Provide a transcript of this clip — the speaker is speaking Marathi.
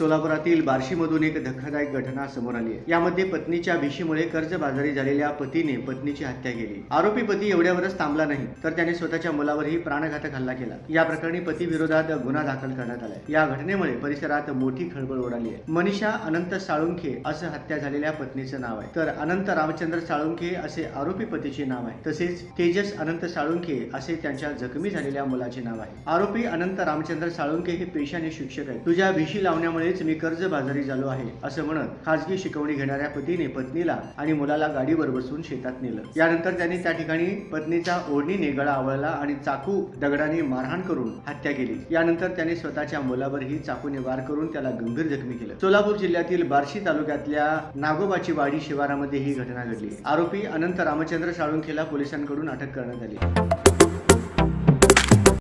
सोलापुरातील बार्शीमधून एक धक्कादायक घटना समोर आली आहे. यामध्ये पत्नीच्या भीशीमुळे कर्जबाजारी झालेल्या पतीने पत्नीची हत्या केली. आरोपी पती एवढ्यावरच थांबला नाही तर त्याने स्वतःच्या मुलावरही प्राणघातक हल्ला केला. या प्रकरणी पती विरोधात गुन्हा दाखल करण्यात आलाय. या घटनेमुळे परिसरात मोठी खळबळ उडाली आहे. मनीषा अनंत साळुंखे असं हत्या झालेल्या पत्नीचं नाव आहे. तर अनंत रामचंद्र साळुंखे असे आरोपी पतीचे नाव आहे. तसेच तेजस अनंत साळुंखे असे त्यांच्या जखमी झालेल्या मुलाचे नाव आहे. आरोपी अनंत रामचंद्र साळुंखे हे पेशाने शिक्षक आहेत. तुझ्या भीशी त्यामुळेच मी कर्जबाजारी झालो आहे असं म्हणत खाजगी शिकवणी घेणाऱ्या पतीने पत्नीला आणि मुलाला गाडीवर बसून शेतात नेलं. यानंतर त्यांनी त्या ठिकाणी पत्नीचा ओढणीने गळा आवळला आणि चाकू दगडाने मारहाण करून हत्या केली. यानंतर त्याने स्वतःच्या मुलावरही चाकूने वार करून त्याला गंभीर जखमी केलं. सोलापूर जिल्ह्यातील बार्शी तालुक्यातल्या नागोबाची वाडी शिवारामध्ये ही घटना घडली. आरोपी अनंत रामचंद्र साळुंखेला पोलिसांकडून अटक करण्यात आली.